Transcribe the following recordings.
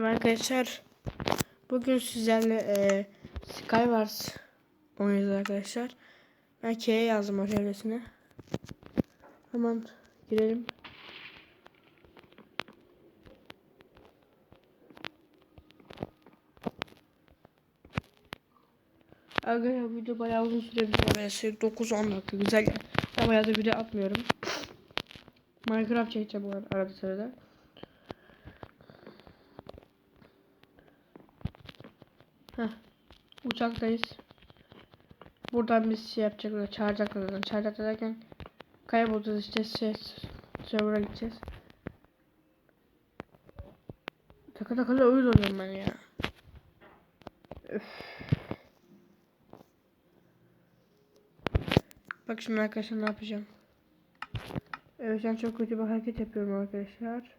Merhaba arkadaşlar. Bugün sizlerle e, Skywars oynuyoruz arkadaşlar. Ben K'ye yazdım o. Hemen girelim. Arkadaşlar video bayağı uzun sürebilir. Böyle 9-10 dakika güzel. Ben bayağı da video atmıyorum. Minecraft çekeceğim bu arada sırada. Uçaktayız. Buradan biz şey yapacaklar, çağıracaklar zaten. Çağıracaklar derken kaybolacağız işte şey, server'a gideceğiz. Taka takala uyuz oluyorum ben ya. Öf. Bak şimdi arkadaşlar ne yapacağım. Evet şu an çok kötü bir hareket yapıyorum arkadaşlar.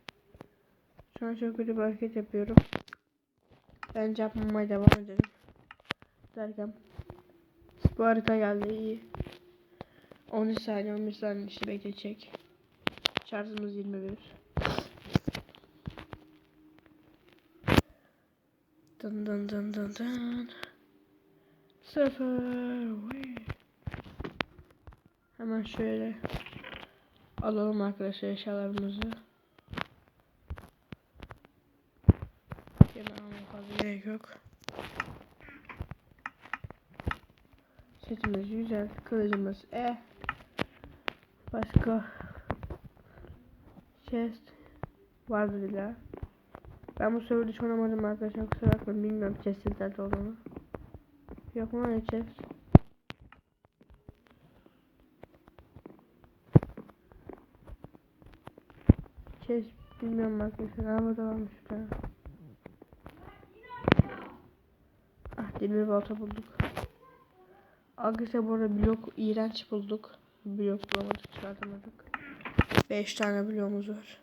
Şu an çok kötü bir hareket yapıyorum. Bence yapmamaya devam edelim. Derken bu harita geldi iyi. 13 saniye 11 saniye işte bekleyecek. Şarjımız 21. Dın dın dın dın dın. Sıfır. Hemen şöyle alalım arkadaşlar eşyalarımızı. Hemen almaya fazla gerek yok. Setimiz güzel. Kılıcımız E. Başka chest vardı bile. Ben bu serverda hiç oynamadım arkadaşlar kusura bakmayın bilmiyorum chest'in nerede olduğunu. Yok mu öyle chest? Chest bilmiyorum arkadaşlar ama da varmış bir tane. Ah demir balta bulduk. Arkadaşlar bu arada blok iğrenç bulduk. Blok bulamadık çıkartamadık. 5 tane bloğumuz var.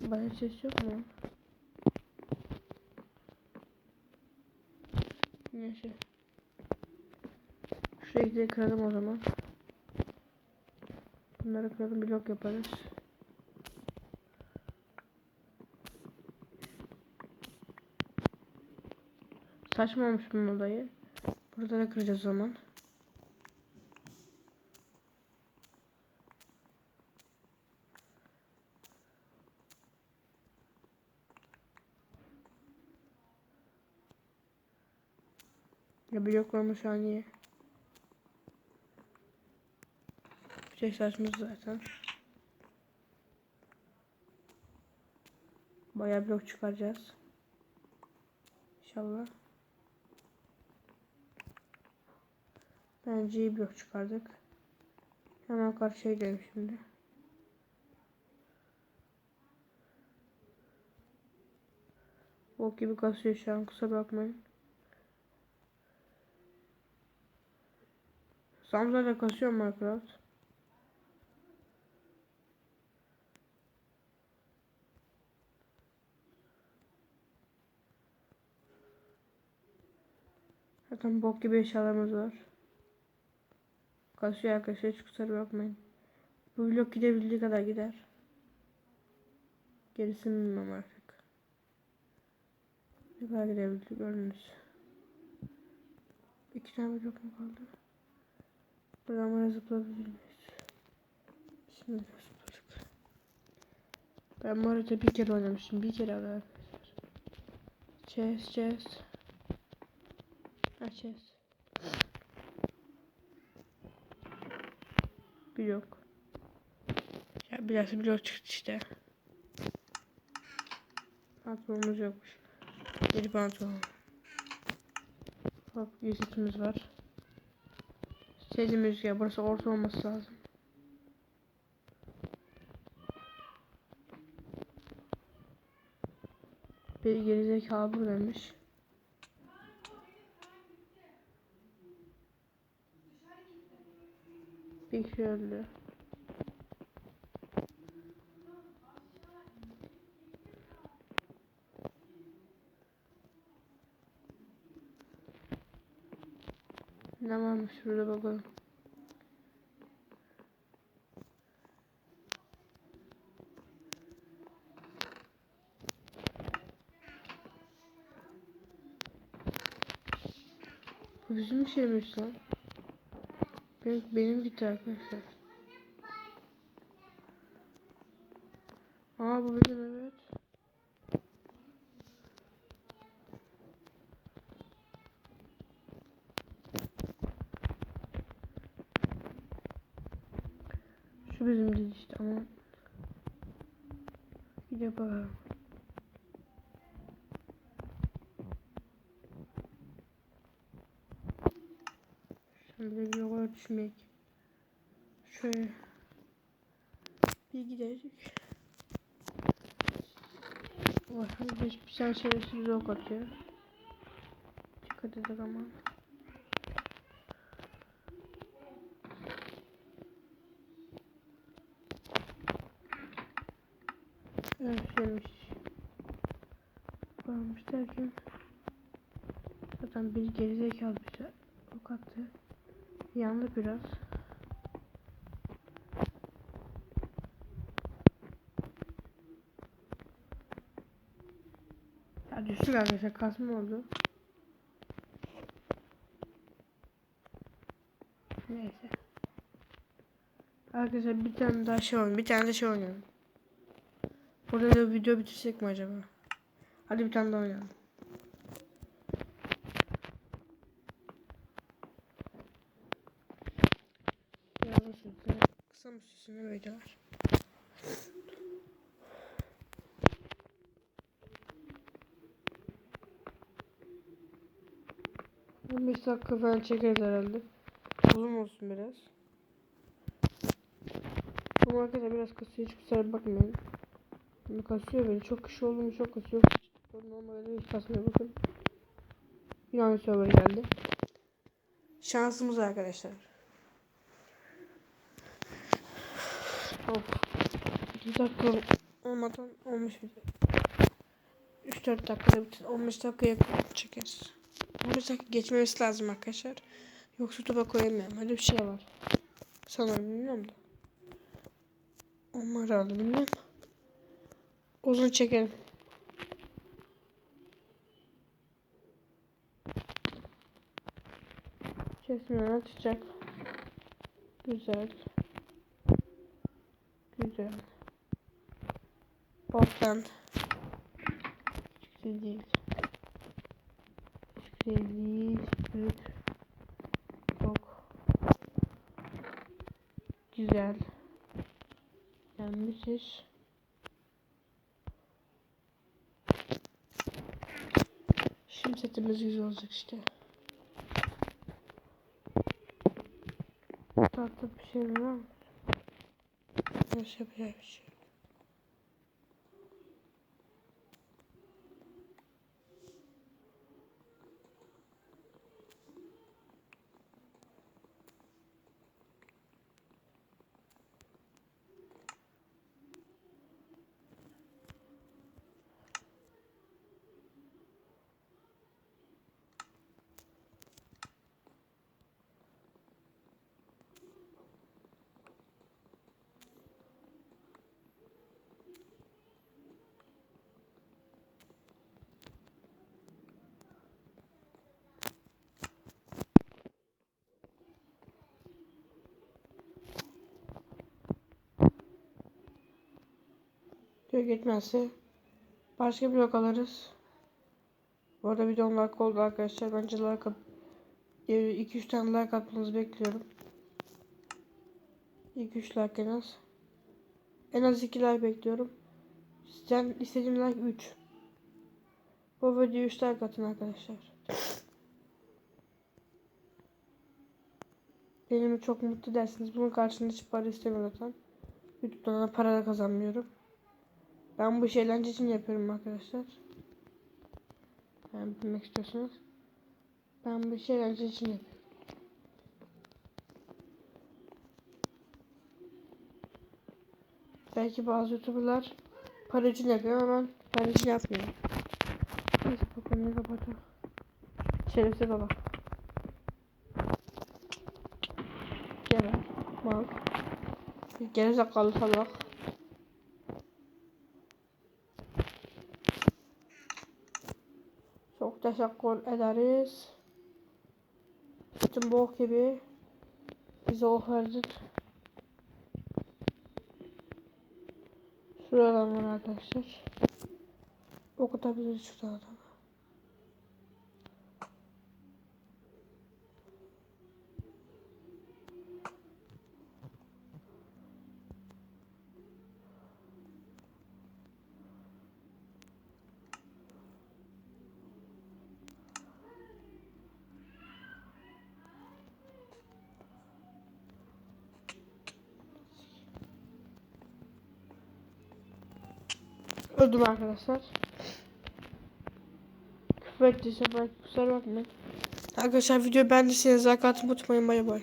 Bana ses yok mu? Neyse. Şuraya gidelim kıralım o zaman. Bunları kıralım blok yaparız. Saçma olmuş bunun olayı. Burada da kıracağız o zaman. Ya an iyi. Bir şey saçmış zaten. Bayağı blok çıkaracağız. İnşallah. Bence iyi blok çıkardık. Hemen karşıya gidelim şimdi. Bok gibi kasıyor şu an kusura bakmayın. Samsa'da kasıyor Minecraft. Zaten bok gibi eşyalarımız var. Kasıyor arkadaşlar hiç kusura bakmayın. Bu vlog gidebildiği kadar gider. Gerisini bilmem artık. Ne kadar gidebildik gördünüz. İki tane vlog mu kaldı? Buradan buraya zıplayabilir miyiz? Şimdi zıpladık. Ben bu bir kere oynamıştım. Bir kere arkadaşlar. Chess chess. Ha chess. Blok. Ya biraz blok çıktı işte. Pantolonumuz yokmuş. Yeni pantolon. Bak yüzükümüz var. Sesimiz ya burası orta olması lazım. Bir gerizekalı buradaymış. Bir kişi öldü. Ne varmış burada bakalım. Bizim şeymiş lan. Benim, benim gitti arkadaşlar. Aa bu bizim evet. Şu bizim değil işte ama. Gidip bakalım. Bir düşmek. Şöyle bir gidecek. Bakın bir, bir tane şerefsiz ok atıyor. Dikkat edin ama. Şeymiş. Varmış derken zaten bir gerizekalı attı. Yandı biraz. Ya düştük arkadaşlar kasma oldu. Neyse. Arkadaşlar bir tane daha şey oynayalım. Bir tane de şey oynayalım. Burada da video bitirsek mi acaba? Hadi bir tane daha oynayalım. Böyle var. On beş dakika falan çekeriz herhalde. Uzun olsun biraz. Ama arkadaşlar biraz kasıyor hiç kusura bakmayın. Bunu kasıyor beni çok kişi oldu mu çok kasıyor. Normalde hiç kasmıyor bakın. Bir tane server geldi. Şansımız arkadaşlar. Of. 2 dakika olmadan olmuş bir 3-4 dakikada bitir. 15 dakika yakın çekeriz. 15 dakika geçmemesi lazım arkadaşlar. Yoksa tuba koyamıyorum. Öyle bir şey var. Sanırım bilmiyorum da. Onlar aldı bilmem. Uzun çekelim. Kesmeden açacak. Güzel. Güzel. Boktan. Hiç güzel değil. Hiç güzel değil. Büyük. Çok. Güzel. Müthiş. Şimdi setimiz güzel olacak işte. Tatlı bir şey var mı? Nasıl yapacak bir şey? Diyor gitmezse başka bir yok alırız. Bu arada video 10 dakika oldu arkadaşlar. Bence like at 2-3 tane like atmanızı bekliyorum. 2-3 like en az. En az 2 like bekliyorum. Sizden istediğim like 3. Bu videoyu 3 like atın arkadaşlar. Benimi çok mutlu dersiniz. Bunun karşılığında hiç para istemiyorum zaten. YouTube'dan da para da kazanmıyorum. Ben bu işi eğlence için yapıyorum arkadaşlar. Yani bilmek istiyorsanız. Ben bu işi eğlence için yapıyorum. Belki bazı youtuberlar para için yapıyor ama ben para için yapmıyorum. Neyse ne kapatalım. Şerefsiz baba. Gel mal. Gerizekalı salak. Çok teşekkür ederiz. Bütün bok gibi bize ok verdik. Şuradan arkadaşlar. Okutabiliriz şu Öldüm arkadaşlar. Küfür ettiyse belki kusura bakmayın. Arkadaşlar videoyu beğendiyseniz like atmayı unutmayın. Bay bay.